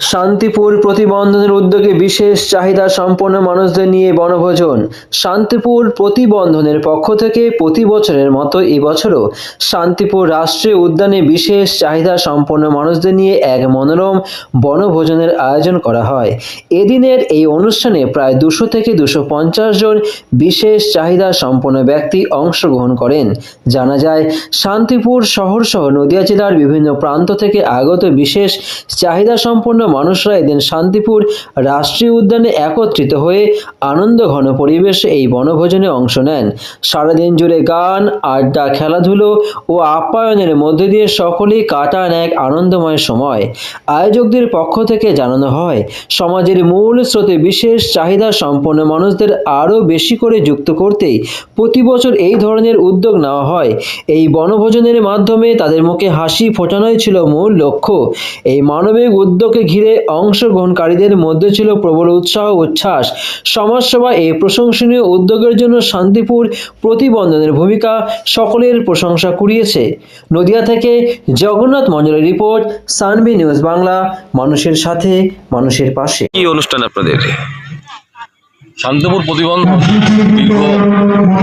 শান্তিপুর প্রতিবন্ধনের উদ্যোগে বিশেষ চাহিদা সম্পন্ন মানুষদের নিয়ে বনভোজন। শান্তিপুর প্রতিবন্ধনের পক্ষ থেকে প্রতি বছরের মতো এবছরও শান্তিপুর রাষ্ট্রীয় উদ্যানে বিশেষ চাহিদা সম্পন্ন মানুষদের নিয়ে এক মনোরম বনভোজনের আয়োজন করা হয়। এদিনের এই অনুষ্ঠানে প্রায় দুশো থেকে দুশো জন বিশেষ চাহিদা সম্পন্ন ব্যক্তি অংশগ্রহণ করেন। জানা যায়, শান্তিপুর শহর সহ নদিয়া জেলার বিভিন্ন প্রান্ত থেকে আগত বিশেষ চাহিদা সম্পন্ন মানুষরা এদিন শান্তিপুর রাষ্ট্রীয় উদ্যানে একত্রিত হয়ে আনন্দ ঘন পরিবেশে এই বনভোজনে অংশ নেন। সারাদিন জুড়ে গান, আড্ডা, খেলাধুলো ও আপ্যায়নের মধ্যে দিয়ে সকলেই কাটান এক আনন্দময় সময়। আয়োজকদের পক্ষ থেকে জানানো হয়, সমাজের মূল স্রোতে বিশেষ চাহিদা সম্পন্ন মানুষদের আরও বেশি করে যুক্ত করতেই প্রতি বছর এই ধরনের উদ্যোগ নেওয়া হয়। এই বনভোজনের মাধ্যমে তাদের মুখে হাসি ফোটানোই ছিল মূল লক্ষ্য। এই মানবিক উদ্যোগে ঘিরে অংশগ্রহণকারীদের মধ্যে ছিল প্রবল উৎসাহ উচ্ছ্বাস। সমাজসেবা এই প্রশংসনীয় উদ্যোগের জন্য শান্তিপুর প্রতিবন্ধনের ভূমিকা সকলের প্রশংসা কুড়িয়েছে। নদিয়া থেকে জগন্নাথ মণ্ডলের রিপোর্ট সানবি নিউজ বাংলা মানুষের সাথে মানুষের পাশে। কি অনুষ্ঠান আপনাদের? শান্তিপুর প্রতিবন্ধ দীর্ঘ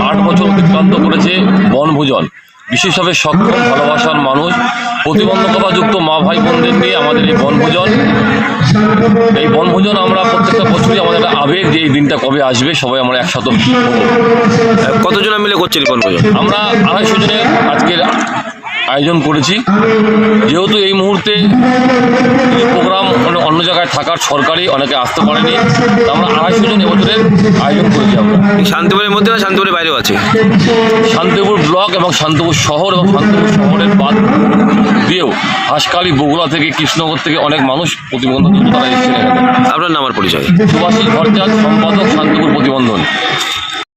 আট বছর অতিক্রান্ত করেছে বনভোজন। বিশেষভাবে সক্ষম ভালোবাসার মানুষ প্রতিবন্ধকতাযুক্ত মা ভাই বোনদের নিয়ে আমাদের এই বনভোজন। এই বনভোজন আমরা প্রত্যেকটা বছরই আমাদের একটা আবেগ যে এই দিনটা কবে আসবে সবাই আমরা একসাথে। কতজন মিলে করছি বনভোজন? আমরা আড়াইশো জনের আজকের আয়োজন করেছি। যেহেতু এই মুহূর্তে জায়গায় থাকার সরকারি অনেকে আসতে পারেনি। আমরা আড়াইশো জন এবছরের আয়োজন করেছি আমরা। শান্তিপুরের মধ্যে না শান্তিপুরের বাইরেও আছে? শান্তিপুর ব্লক এবং শান্তিপুর শহর এবং শান্তিপুর শহরের বাদ দিয়েও হাসকালি বগুড়া থেকে কৃষ্ণনগর থেকে অনেক মানুষ প্রতিবন্ধক তারা এসেছিলেন আপনার নামার পরিচয়? সুভাষী ভরচাঁদ সম্পাদক শান্তি